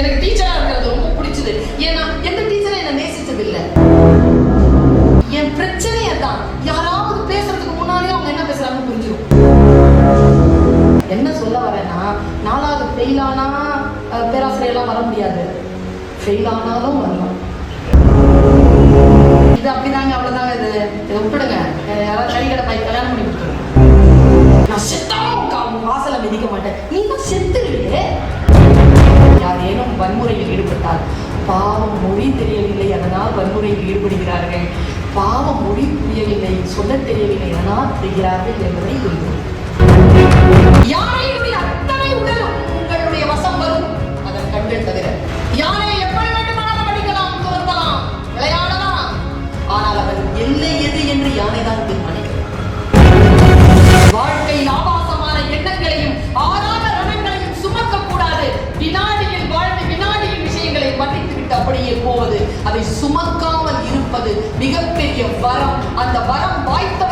எனக்கு டீச்சரா இருக்கிறது ரொம்ப பிடிச்சது. ஏன்னா எந்த டீச்சரை என்ன நேசிச்சது என் பிரச்சனையை தான் யாராவது பேசுறதுக்கு முன்னாடியே அவங்க என்ன பேசுறாங்கன்னு புரிஞ்சிடும் என்ன சொல்ல வரேன்னா நாலாவது ஃபெயில் ஆனா பேராசிரியர்லாம் வர முடியாது. ஃபெயில் ஆனாலும் வரலாம். இது அப்படிதாங்க அவ்வளவுதாங்க இது. இதை விட்டுடுங்க. யாராவது யாராவது கடை பாய் கல்யாணம் பண்ணி விட்டுருங்க நான் செத்தாலும் வாசலை மிதிக்க மாட்டேன். நீ தான் செத்துருவே வன்முறையில் பாவம் மொழி தெரியவில்லை அதனால் வன்முறையில் ஈடுபடுகிறார்கள். பாவம் மொழி புரியவில்லை சொல்ல தெரியவில்லை அதனால் செய்கிறார்கள் என்பதை சொல்கிறோம் யானையினுடைய அத்தனை உடலும் உங்களுடைய வசம் வரும். அதன் கண்கள் தவிர யானை வரம் அந்த வரம் வாய்த்தவர்கள்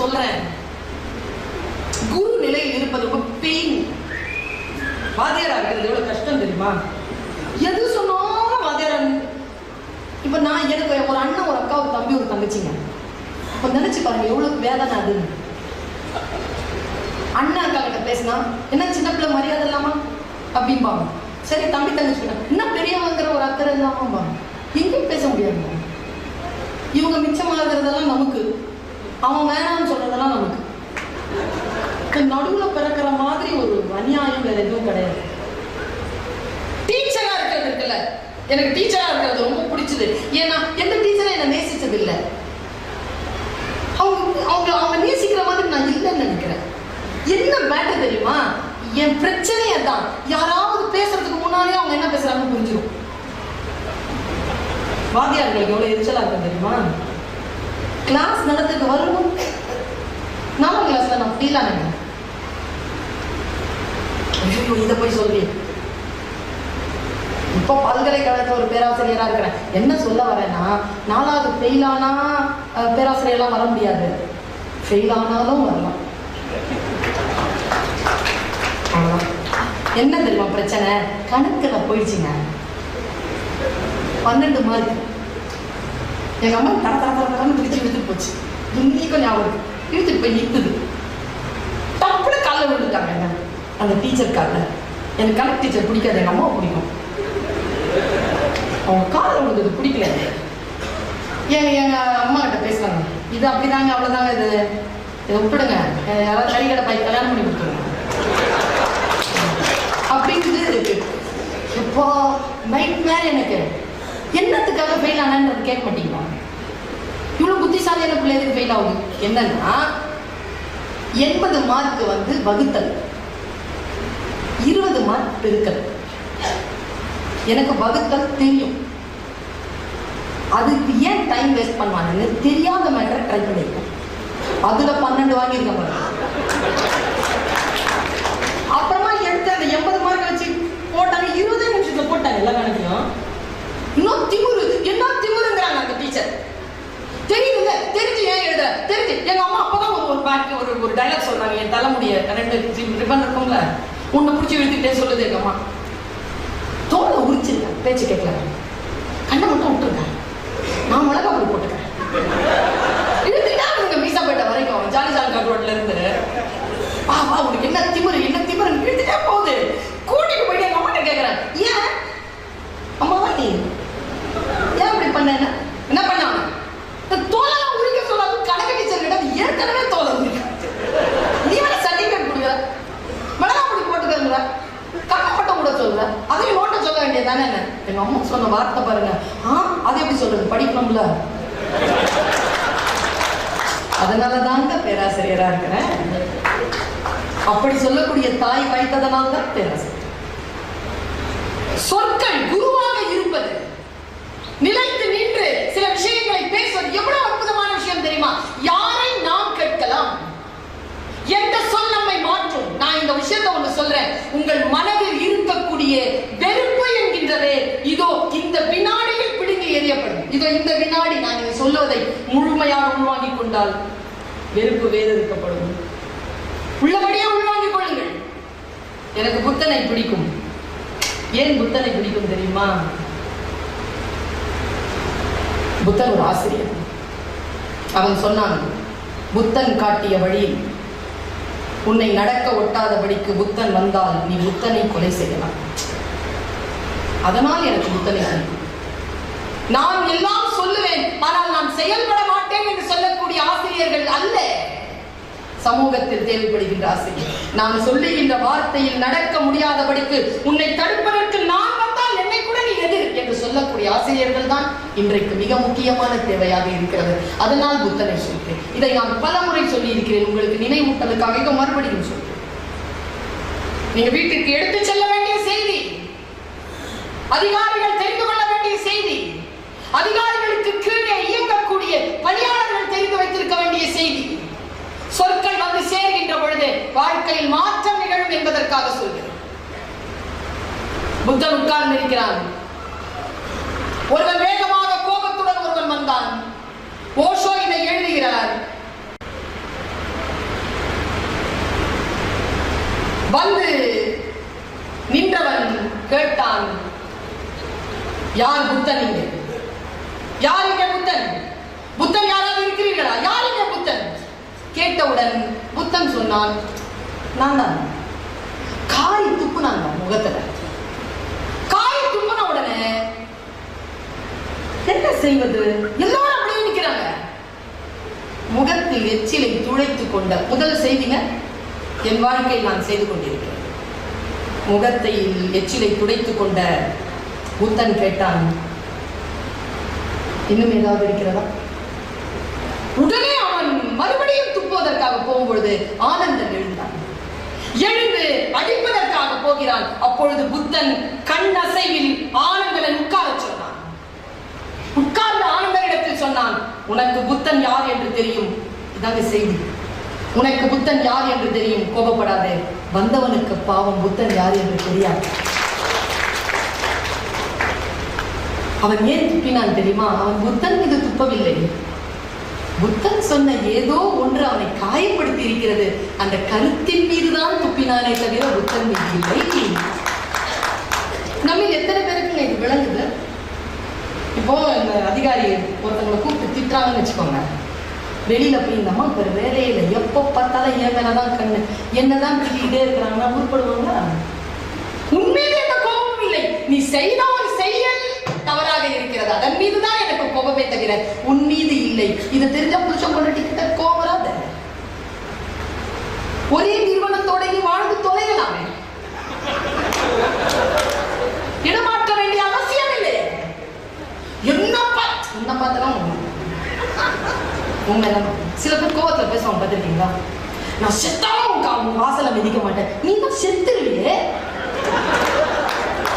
சொல்றேன். குரு நிலையில் இருப்பது ரொம்ப பெயின் வாத்தியாரா இருக்கிறது எவ்வளவு கஷ்டம் தெரியுமா? எது சொன்னாலும் வாத்தியாரா இப்ப நான் எனக்கு ஒரு அண்ணன் ஒரு அக்கா ஒரு தம்பி ஒரு தங்கச்சிங்க. இப்போ நினைச்சு பாருங்க எவ்வளவு வேதனை அது. அண்ணா அக்கா கிட்ட பேசினா என்ன சின்ன பிள்ளை மரியாதை இல்லாமா? அப்படிம்பாங்க சரி தம்பி தங்கச்சி என்ன பெரியவங்கிற ஒரு அக்கறை இல்லாமம்பாங்க எங்கேயும் பேச முடியாது இவங்க மிச்சமாகிறதெல்லாம் நமக்கு. அவன் வேணாம்னு சொல்றதெல்லாம் நமக்கு நடுவில் நடுவுல பிறக்கிற மாதிரி ஒரு அநியாயம் வேற எதுவும் கிடையாது. டீச்சரா இருக்கிறது இருக்குல்ல. எனக்கு டீச்சரா இருக்கிறது ரொம்ப பிடிச்சது. ஏன்னா எந்த டீச்சரை என்ன நேசிச்சது இல்லை அவங்க அவங்க அவங்க நேசிக்கிற மாதிரி நான் இல்லைன்னு நினைக்கிறேன். என்ன மேட்டர் தெரியுமா? என் பிரச்சனையை தான் யாராவது பேசுறதுக்கு முன்னாலே அவங்க என்ன பேசுறாங்கன்னு புரிஞ்சிடும் வாத்தியார்களுக்கு எவ்வளவு எரிச்சலா இருக்கும் தெரியுமா? கிளாஸ் நடத்துக்கு வரணும் நாலாம் கிளாஸ்ல நான் ஃபீல் ஆனேன் ஐயோ இதை போய் சொல்லி. இப்போ பல்கலைக்கழக ஒரு பேராசிரியரா இருக்கிறேன். என்ன சொல்ல வரேன்னா நாலாவது ஃபெயில் ஆனா பேராசிரியர்லாம் வர முடியாது. ஃபெயில் ஆனாலும் வரலாம். என்ன தெரியுமா பிரச்சனை? கணக்கில் போயிடுச்சுங்க. பன்னெண்டு மார்க் எங்க அம்மா தர தர தர தரன்னு பிடிச்சு இழுத்துட்டு போச்சு. இன்னைக்கும் ஞாபகம் இருக்கு. இழுத்துட்டு போய் நிற்குது டப்புனு காலில் விழுந்துட்டாங்க என்ன? அந்த டீச்சர் காலில். எனக்கு கணக்கு டீச்சர் பிடிக்காது எங்க அம்மாவை பிடிக்கும். அவங்க காலில் விழுந்தது பிடிக்கல. எங்க எங்க அம்மா கிட்ட பேசுறாங்க இது அப்படிதாங்க அவ்வளவுதாங்க இது. இதை விட்டுடுங்க. யாராவது கறிக்கடை பாய் கல்யாணம் பண்ணி கொடுத்துருங்க. அப்படிங்கிறது இருக்கு இப்போ நைட் மேல எனக்கு. என்னத்துக்காக ஃபெயில் ஆனான்னு கேட்க மாட்டீங்களா? இவ்வளோ புத்திசாலியான பிள்ளை எதுக்கு ஃபெயில் ஆகுது? என்னன்னா எண்பது மார்க் வந்து வகுத்தல். இருபது மார்க் பெருக்கல். எனக்கு வகுத்தல் தெரியும். அதுக்கு ஏன் டைம் வேஸ்ட் பண்ணுவாங்கன்னு தெரியாத மேட்டரை ட்ரை பண்ணியிருக்கேன் அதுல பன்னெண்டு வாங்கியிருக்கேன் பாருங்க. அப்புறமா எடுத்து அந்த எண்பது மார்க் வச்சு போட்டாங்க இருபது நிமிஷத்துல போட்டாங்க எல்லா கணக்கு இன்னும் திமுரு என்ன திமுருங்கிறாங்க அந்த டீச்சர் தெரியுதுங்க தெரிஞ்சு ஏன் எழுத தெரிஞ்சு. எங்க அம்மா அப்பதான் ஒரு ஒரு பாக்கி ஒரு ஒரு டைலாக் சொல்றாங்க என் தலைமுடிய ரெண்டு ரிப்பன் இருக்கும்ல உன்னை பிடிச்சி இழுத்துக்கிட்டே சொல்லுது எங்க அம்மா. தோலை உரிச்சிருங்க பேச்சு கேட்கல. கண்ணை மட்டும் விட்டுருங்க. நான் மிளகா பொடி போட்டுக்கிறேன் இழுத்துட்டா அவங்க மீசாப்பேட்டை வரைக்கும் ஜாலி ஜாலி ரோட்ல இருந்து வா வா உனக்கு என்ன திமிரு என்ன திமிரு இழுத்துட்டே போகுது கூட்டிட்டு போயிட்டு எங்க அம்மா கேட்கறேன் ஏன் அம்மாவா நீ ஏன் இப்படி பண்ண என்ன பண்ணாங்க இந்த தோலெல்லாம் உரிக்க சொல்லாது கணக்கு டீச்சர் கிட்ட ஏற்கனவே தோலை உரிக்க சொன்ன வார்த்தை பாருங்க ஆ அது எப்படி சொல்றது படிக்கணும்ல அதனால தாங்க பேராசிரியரா இருக்கிறேன். அப்படி சொல்லக்கூடிய தாய் வைத்ததனால் தான் பேராசிரியர். சொற்கள் குருவாக இருப்பது நிலைத்து நின்று சில விஷயங்களை பேசுவது எவ்வளவு அற்புதமான விஷயம் தெரியுமா? யாரை நாம் கேட்கலாம்? எந்த சொல் நம்மை மாற்றும்? நான் இந்த விஷயத்தை ஒன்று சொல்றேன். உங்கள் மனதில் இருக்கக்கூடிய வெறுப்பு என்கின்றதே இதோ இந்த வினாடியில் இதோ இந்த வினாடி நான் இதை சொல்லுவதை முழுமையாக உள்வாங்கிக் கொண்டால் வெறுப்பு வேறெடுக்கப்படும் உள்ளபடியே உள்வாங்கிக் கொள்ளுங்கள். எனக்கு புத்தனை பிடிக்கும். ஏன் புத்தனை பிடிக்கும் தெரியுமா? புத்தன் ஒரு ஆசிரியர் அவன் சொன்னான் புத்தன் காட்டிய வழியில் உன்னை நடக்க ஒட்டாதபடிக்கு புத்தன் வந்தால் நீ புத்தனை கொலை செய்யலாம். அதனால் எனக்கு புத்தனை பிடிக்கும். நான் எல்லாம் சொல்லுவேன் ஆனால் நான் செயல்பட மாட்டேன் என்று சொல்லக்கூடிய ஆசிரியர்கள் அல்ல. சமூகத்தில் தேவைப்படுகின்ற ஆசிரியர். நான் சொல்லுகின்ற வார்த்தையில் நடக்க முடியாதபடிக்கு உன்னை தடுப்பதற்கு நான் வந்தால் என்னை கூட நீ எதிர் என்று சொல்லக்கூடிய ஆசிரியர்கள் தான் இன்றைக்கு மிக முக்கியமான தேவையாக இருக்கிறது. அதனால் புத்தனை சொல்கிறேன். இதை நான் பல முறை சொல்லி இருக்கிறேன் உங்களுக்கு நினைவூட்டலுக்காக இதை மறுபடியும் சொல்கிறேன். நீங்க வீட்டுக்கு எடுத்து செல்ல வேண்டிய செய்தி. அதிகாரிகள் தெரிந்து அதிகாரிகளுக்கு கீழே இயங்கக்கூடிய பணியாளர்கள் தெரிந்து வைத்திருக்க வேண்டிய செய்தி. சொற்கள் வந்து சேர்கின்ற பொழுது வாழ்க்கையில் மாற்றம் நிகழும் என்பதற்காக சொல்கிறேன். புத்தன் உட்கார்ந்து இருக்கிறான். ஒருவன் வேகமாக கோபத்துடன் ஒருவன் வந்தான். ஓஷோ இதை எழுதுகிறார். வந்து நின்றவன் கேட்டான். யார் புத்தன் நீங்கள் யார் இங்கே புத்தன்? புத்தன் யாராவது இருக்கிறீர்களா? யார் இங்கே புத்தன்? கேட்டவுடன் புத்தன் சொன்னான் நான் தான். காய் துப்புனாங்க முகத்துல. காய் துப்புன உடனே என்ன செய்வது? எல்லாரும் அப்படியே நிக்கிறாங்க. முகத்தில் எச்சிலை துளைத்துக் கொண்ட முதல் செய்திங்க என் வாழ்க்கையில் நான் செய்து கொண்டிருக்கிறேன். முகத்தை எச்சிலை துடைத்துக் கொண்ட புத்தன் கேட்டான் இன்னும் ஏதாவது இருக்கிறதா? உடனே அவன் மறுபடியும் துப்புவதற்காக போகும்பொழுது ஆனந்தன் எழுந்தான். எழுந்து அடிப்பதற்காக போகிறான். அப்பொழுது புத்தன் கண் அசைவில் ஆனந்தனை உட்காரச் சொன்னான். உட்கார்ந்த ஆனந்தனிடத்தில் சொன்னான் உனக்கு புத்தன் யார் என்று தெரியும்? இதாங்க செய்தி. உனக்கு புத்தன் யார் என்று தெரியும்? கோபப்படாதே. வந்தவனுக்கு பாவம் புத்தன் யார் என்று தெரியாது. அவன் ஏன் துப்பினான் தெரியுமா? அவன் புத்தன் மீது துப்பவில்லை. புத்தன் சொன்ன ஏதோ ஒன்று அவனை காயப்படுத்தி இருக்கிறது. அந்த கருத்தின் மீதுதான் துப்பினானே தவிர புத்தன் மீது இல்லை. நம்ம எத்தனை பேருக்கு இது விளங்குது? இப்போ இந்த அதிகாரி ஒருத்தவங்களை கூப்பிட்டு திட்டுறாங்கன்னு வச்சுக்கோங்க. வெளியில போய் இந்த அம்மா ஒரு வேலையில எப்போ பார்த்தாலும் என் மேலதான் கண்ணு. என்னதான் திட்டிகிட்டே இருக்கிறாங்கன்னா உருப்படுவாங்க உண்மையிலே எந்த கோபம் இல்லை. நீ செய்த இருக்கிறது அதன் மீதுதான் எனக்கு கோபமே தவிர உன் மீது இல்லை. இது தெரிஞ்ச புருஷன் கொண்டு கிட்ட கோபம் வராத ஒரே நிறுவனத்தோட நீ வாழ்ந்து தொலைகலாமே இடமாற்ற வேண்டிய அவசியம் இல்லை. என்ன பார்த்து என்ன பார்த்தலாம் உண்மைதான் சில பேர் கோவத்துல பேசுவாங்க பார்த்துருக்கீங்களா? நான் செத்தாலும் உங்க வாசலை மிதிக்க மாட்டேன். நீ தான் செத்துருவியே.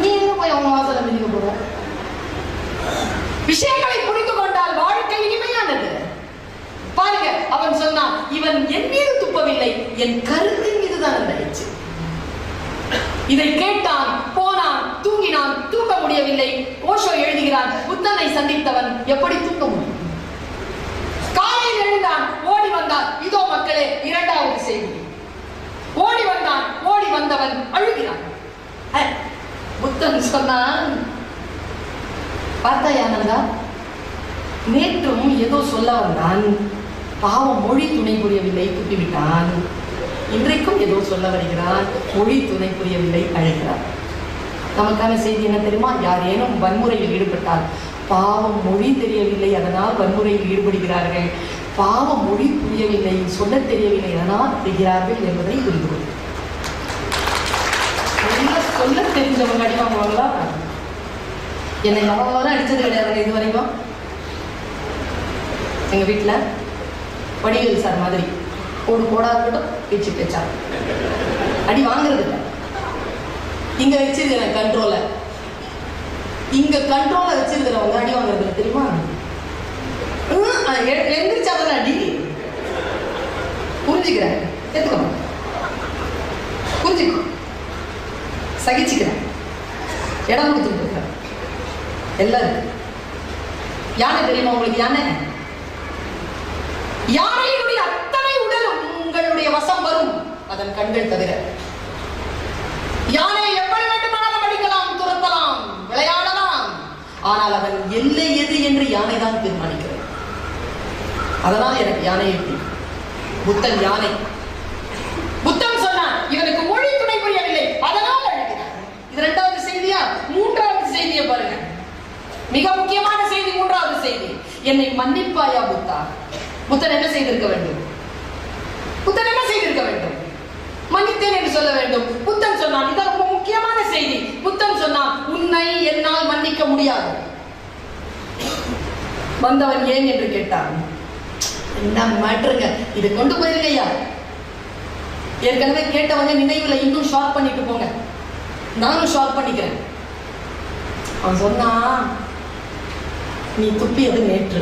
நீ என்ன போய் அவங்க வாசலை மிதிக்க போற? விஷயங்களை புரிந்து கொண்டால் வாழ்க்கை இனிமையானது. பாருங்க அவன் சொன்னான் இவன் என் மீது துப்பவில்லை என் கருத்தின் மீதுதான் நடந்துச்சு அந்த எச்சு இதை கேட்டான் போனான் தூங்கினான் தூங்க முடியவில்லை. ஓஷோ எழுதுகிறான் புத்தனை சந்தித்தவன் எப்படி தூங்க முடியும்? காலையில் எழுந்தான் ஓடி வந்தான். இதோ மக்களே இரண்டாவது செய்தி. ஓடி வந்தான் ஓடி வந்தவன் அழுகிறான். புத்தன் சொன்னான் பார்த்தாயா நந்தா நேற்றும் ஏதோ சொல்ல வந்தான் பாவம் மொழி துணை புரியவில்லை விட்டான் இன்றைக்கும் ஏதோ சொல்ல வருகிறான் மொழி துணை புரியவில்லை அழைக்கிறான் நமக்கான செய்தி என்ன தெரியுமா? யாரேனும் வன்முறையில் ஈடுபட்டால் பாவம் மொழி தெரியவில்லை அதனால் வன்முறையில் ஈடுபடுகிறார்கள். பாவம் மொழி புரியவில்லை சொல்ல தெரியவில்லை அதனால் செய்கிறார்கள் என்பதை புரிந்து கொள்ளும் சொல்ல தெரிஞ்சவங்க அடி என்னை எவ்வளோரும் அடித்தது கிடையாது இது வரைக்கும். எங்கள் வீட்டில் வடிவேல் சார் மாதிரி போடு போடா இருக்கட்டும் பேச்சு பேச்சா. அடி வாங்குறது இல்லை. வச்சிருக்க வச்சிருக்கிறேன் கண்ட்ரோலை இங்கே கண்ட்ரோலை வச்சிருக்கிறவங்க அடி வாங்குறது தெரியுமா? எந்திரிச்சாதான் அடி. புரிஞ்சுக்கிறேன். ஏத்துக்கோ புரிஞ்சுக்கோ. சகிச்சுக்கிறேன். இடம் கொடுத்துருக்கோம் எல்லாம் யானை தெரியுமா உங்களுக்கு யானை? யானையினுடைய அத்தனை உடலும் உங்களுடைய வசம் வரும். அதன் கண்கள் தவிர. யானை எப்படி வேண்டுமானாலும் அடிக்கலாம் துரத்தலாம் விளையாடலாம். ஆனால் அதன் எல்லை எது என்று யானை தான் தீர்மானிக்கிறது. அதனால் எனக்கு யானையை எப்படி புத்தன் யானை. புத்தன் சொன்னான் இவனுக்கு மொழி துணை புரியவில்லை. அதனால் இது ரெண்டாவது செய்தியா மூன்றாவது செய்தியை பாருங்க மிக முக்கியமான செய்தி மூன்றாவது செய்தி. என்னை மன்னிப்பாயா புத்தா? புத்தன் என்ன செய்திருக்க வேண்டும்? புத்தன் என்ன செய்திருக்க வேண்டும்? மன்னித்தேன் என்று சொல்ல வேண்டும். புத்தன் சொன்னான் இது ரொம்ப முக்கியமான செய்தி. புத்தன் சொன்னான் உன்னை என்னால் மன்னிக்க முடியாது. வந்தவன் ஏன் என்று கேட்டான் என்ன மேட்ருங்க? இது கொண்டு போயிருக்கையா ஏற்கனவே கேட்டவங்க நினைவுல இன்னும் ஷார்ப் பண்ணிட்டு போங்க. நானும் ஷார்ப் பண்ணிக்கிறேன். அவன் சொன்னான் நீ துப்பியது நேற்று.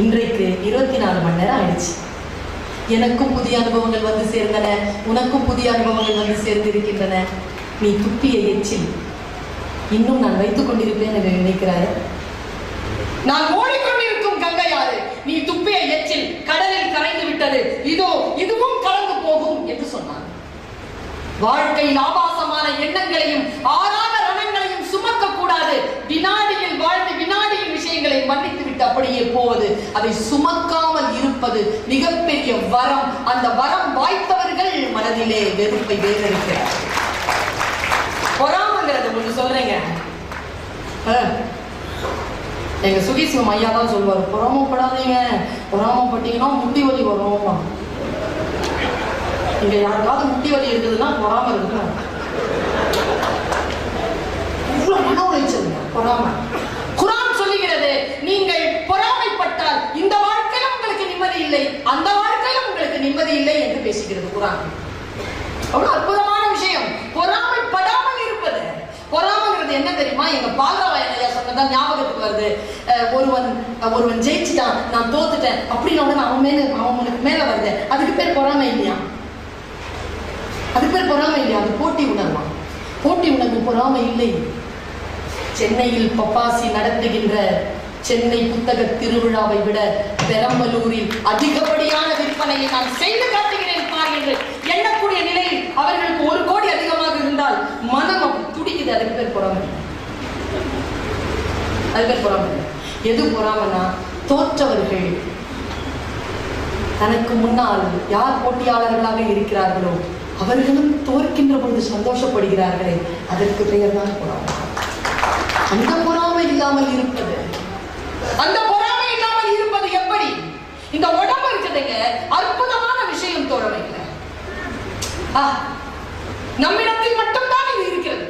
இன்றைக்கு இருபத்தி நாலு மணி நேரம் ஆயிடுச்சு. எனக்கும் புதிய அனுபவங்கள் வந்து சேர்ந்தன. உனக்கும் புதிய அனுபவங்கள் வந்து சேர்ந்திருக்கின்றன. நீ துப்பிய எச்சில் இன்னும் நான் வைத்துக் கொண்டிருப்பேன் என்று நினைக்கிறாய். நான் ஓடிக்கொண்டிருக்கும் கங்கையாறு நீ துப்பிய எச்சில் கடலில் கரைந்து விட்டது. இதோ இதுவும் கலந்து போகும் என்று சொன்னான். வாழ்க்கையில் ஆபாசமான எண்ணங்களையும் ஆறாத சுமக்க கூடாது வினாடியில் வாழ்ந்து வினாடியில் விஷயங்களை மன்னித்து விட்டு அப்படியே போவது. அதை சுமக்காமல் இருப்பது மிகப்பெரிய வரம். அந்த வரம் வாய்த்தவர்கள் மனதிலே வெறுப்பை வேறெடுக்கிறார் பொறாமங்கிறது ஒன்று சொல்றீங்க. எங்க சுகீசிவம் ஐயா தான் சொல்லுவார் பொறாமப்படாதீங்க. பொறாமப்பட்டீங்கன்னா முட்டி வலி வரும். இங்க யாருக்காவது முட்டி வலி இருக்குதுன்னா பொறாம இருக்குன்னு இவ்வளவு மன உளைச்சலுங்க பொறாம குரான் சொல்லுகிறது நீங்கள் பொறாமைப்பட்டால் இந்த வாழ்க்கையிலும் உங்களுக்கு நிம்மதி இல்லை அந்த வாழ்க்கையிலும் உங்களுக்கு நிம்மதி இல்லை என்று பேசுகிறது குரான். அவ்வளவு அற்புதமான விஷயம். பொறாமைப்படாமல் இருப்பது. பொறாமைங்கிறது என்ன தெரியுமா? எங்க பாலராயன் ஐயா சொன்னதான் ஞாபகத்துக்கு வருது. அஹ் ஒருவன் அஹ் ஒருவன் ஜெயிச்சுட்டான் நான் தோத்துட்டேன் அப்படின்னு உடனே அவன் மேல அவனுக்கு மேல வருது. அதுக்கு பேர் பொறாமை இல்லையா? அதுக்கு பேர் பொறாமை இல்லையா? அது போட்டி உணர்வா? போட்டி உணர்வு பொறாமை இல்லை. சென்னையில் பப்பாசி நடத்துகின்ற சென்னை புத்தக திருவிழாவை விட பெரம்பலூரில் அதிகப்படியான விற்பனையை நான் செய்து காட்டுகிறேன் பார் என்று எண்ணக்கூடிய நிலையில் அவர்களுக்கு ஒரு கோடி அதிகமாக இருந்தால் மனம் துடிக்குது. அதுக்கு பேர் பொறாமை. அது பேர் பொறாமை. எது பொறாமனா தோற்றவர்கள் தனக்கு முன்னால் யார் போட்டியாளர்களாக இருக்கிறார்களோ அவர்களும் தோற்கின்ற பொழுது சந்தோஷப்படுகிறார்களே. அதற்கு பெயர் தான் பொறாமை. அந்த பொறாமை இல்லாமல் இருப்பது. அந்த பொறாமை இல்லாமல் இருப்பது எப்படி? இந்த உடம்பு இருக்குதுங்க அற்புதமான விஷயம் தோழமைங்க நம்மிடத்தில் மட்டும்தான் இது இருக்கிறது.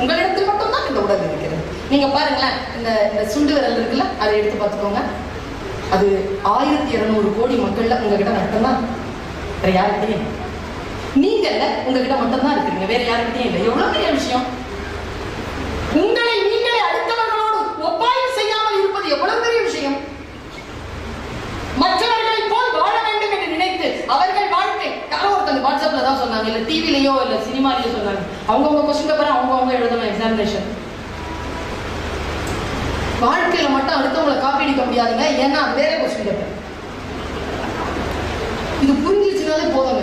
உங்களிடத்தில் மட்டும்தான் இந்த உடல் இருக்கிறது. நீங்க பாருங்களேன் இந்த இந்த சுண்டு விரல் இருக்குல்ல அதை எடுத்து பார்த்துக்கோங்க. அது ஆயிரத்தி இருநூறு கோடி மக்கள்ல உங்ககிட்ட மட்டும்தான். வேற யாருக்கிட்டையும் இல்லை. உங்ககிட்ட மட்டும்தான் இருக்கிறீங்க. வேற யாருக்கிட்டையும் இல்லை. எவ்வளவு பெரிய விஷயம்? உங்களை நீங்களே அடுத்தவர்களோடு ஒப்பாயம் செய்யாமல் இருப்பது எவ்வளவு பெரிய விஷயம்? மற்றவர்களை போல் வாழ வேண்டும் என்று நினைத்து அவர்கள் வாழ்க்கை யாரோ ஒருத்தங்க வாட்ஸ்அப்ல தான் சொன்னாங்க இல்ல டிவிலயோ இல்ல சினிமாலையோ சொன்னாங்க. அவங்கவுங்க கொஸ்டின் பேப்பர் அவங்கவுங்க எழுதணும் எக்ஸாமினேஷன் வாழ்க்கையில மட்டும் அடுத்தவங்களை காப்பி அடிக்க முடியாதுங்க ஏன்னா வேற கொஸ்டின் பேப்பர் இது புரிஞ்சிச்சுனாலே போதுங்க.